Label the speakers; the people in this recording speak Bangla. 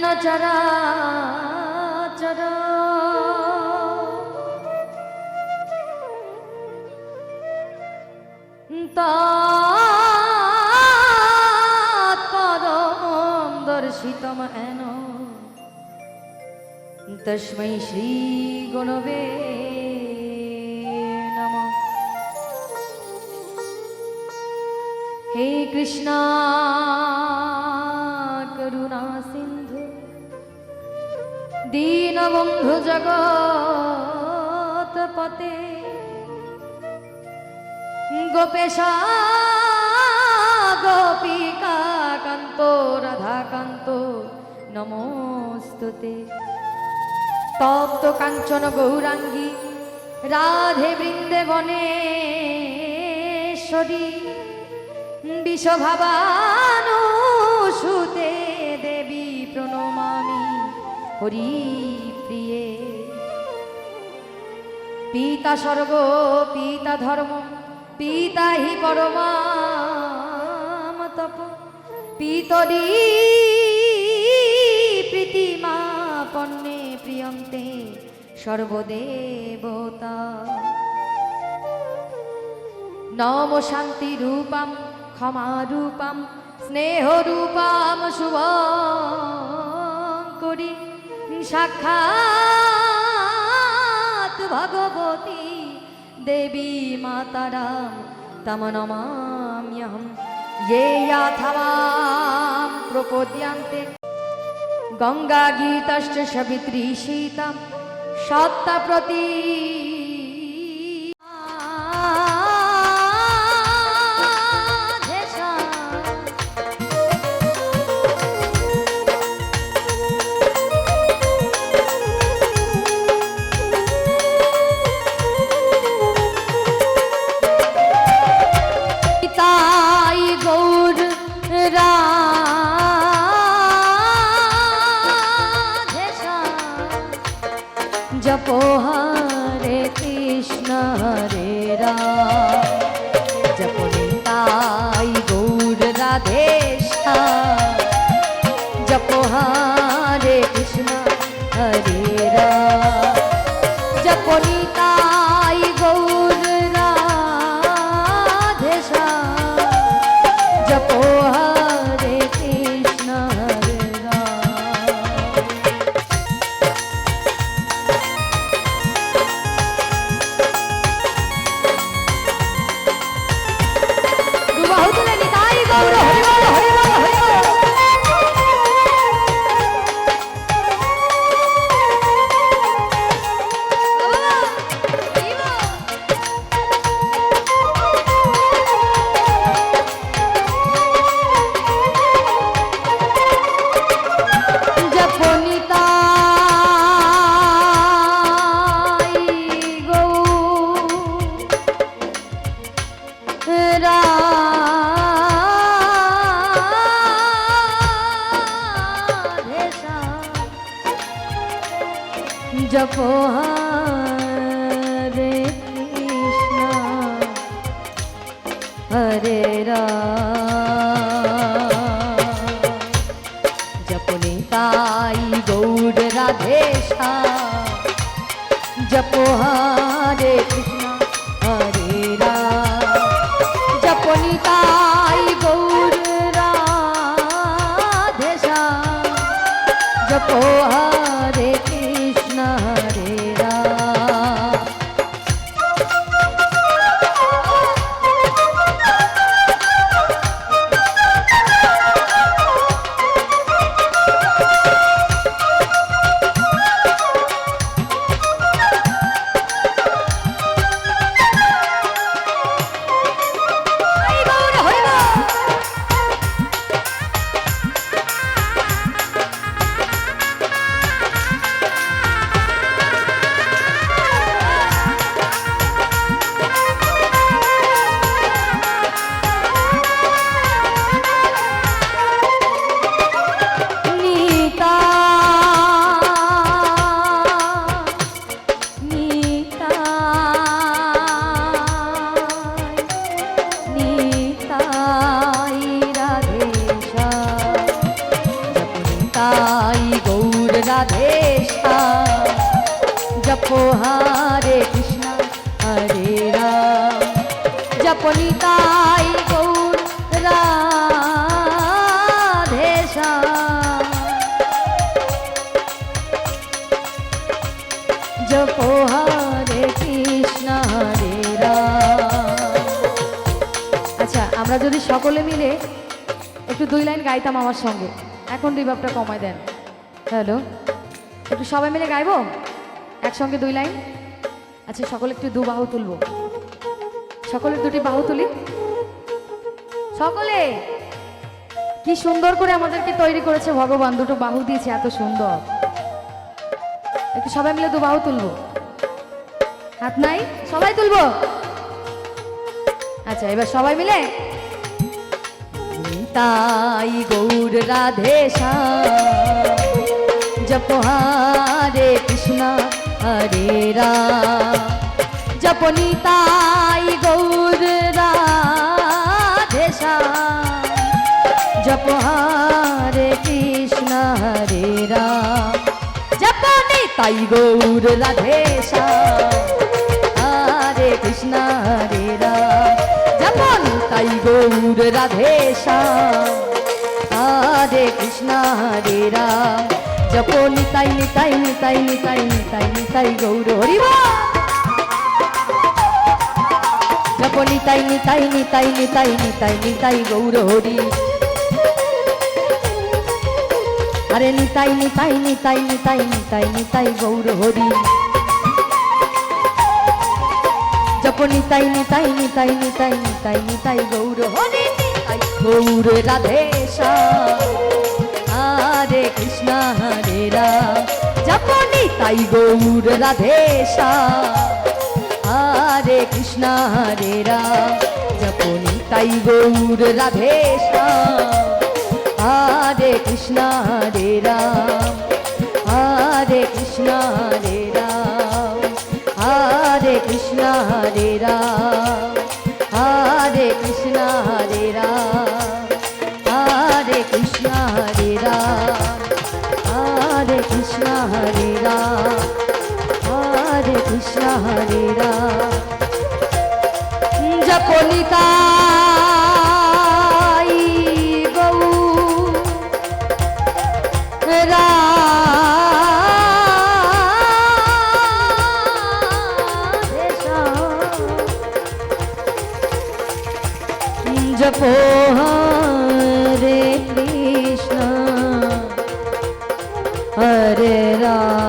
Speaker 1: যেন চরা চর তৎপদম দর্শিতম এন। তস্मै শ্রী গুণবে নমঃ। হে কৃষ্ণ। দীনবন্ধু জগৎ পতে গোপেশা গোপিকা কান্ত রাধাকান্ত, নমস্তুতে। তপ্ত কাঞ্চন গৌরাঙ্গী, রাধে বৃন্দে বনেশ্বরী বিষভাবানুসুতে হরি প্রিয়ে। পিতা স্বর্গ, পিতা ধর্ম, পিতা হি পরমাম তপ। পিতরি প্রীতিমা পণ্যে প্রিয়ন্তে সর্বদেবতা। নম শান্তি রূপম, ক্ষমা রূপম, স্নেহ রূপম শুভ করি। সাক্ষাৎ ভগবতী দেবী মাতারাম তম নমাম্যহম ये याथवां प्रपोद्यन्ते গঙ্গা গীতশ্চ সবিত্রী সীতাম জপ হরে কৃষ্ণ হরে জপনে তাই গৌর রাধেশা জপ হরে কৃষ্ণ জপনিতাই গৌর রাধে শ্যাম জপো কৃষ্ণ হরে আচ্ছা আমরা যদি সকলে মিলে একটু দুই লাইন গাইতাম আমার সঙ্গে। এখন রিভাবটা কমায় দেন। হ্যালো? একটু সবাই মিলে গাইবো? একসঙ্গে দুই লাইন? আচ্ছা সকলে একটু দু বাহু তুলবো। সকলের দুটি বাহু তুলি। সকলে, কি সুন্দর করে আমাদেরকে তৈরি করেছে ভগবান। দুটো বাহু দিয়েছে, এত সুন্দর। একটু সবাই মিলে দু বাহু তুলবো। হাত নাই? সবাই তুলবো? আচ্ছা এবার সবাই মিলে। তাই গৌর রাধে জপ হরে কৃষ্ণ, হরে রাম। জপনি তাই গৌর রাধে জপ হরে কৃষ্ণ হরে রাম। জপনি তাই গৌর রাধে হরে কৃষ্ণ হরে রাম। যেমন তাই গৌর রাধে হরে কৃষ্ণ হরে রাম। জপ নিতাই নিতাই নিতাই নিতাই নিতাই নিতাই গৌর হরি জপ নিতাই নিতাই নিতাই নিতাই নিতাই নিতাই গৌর হরি আরে নিতাই নিতাই নিতাই নিতাই নিতাই নিতাই গৌর হরি জপ নিতাই নিতাই নিতাই নিতাই নিতাই নিতাই গৌর হরি গৌর রাধে হরে কৃষ্ণ হরে রাম জপ নিতাই গৌর রাধে হরে কৃষ্ণ হরে রাম জপ নিতাই গৌর রাধে হরে কৃষ্ণ হরে রাম হরে কৃষ্ণ হরে রাম হরে কৃষ্ণ হরে রাম হরে কৃষ্ণ হরে রাম হরে কৃষ্ণ হরে রাম হরে কৃষ্ণ হরে রাম হরে কৃষ্ণ কলিতা जपो हरे कृष्ण हरे राम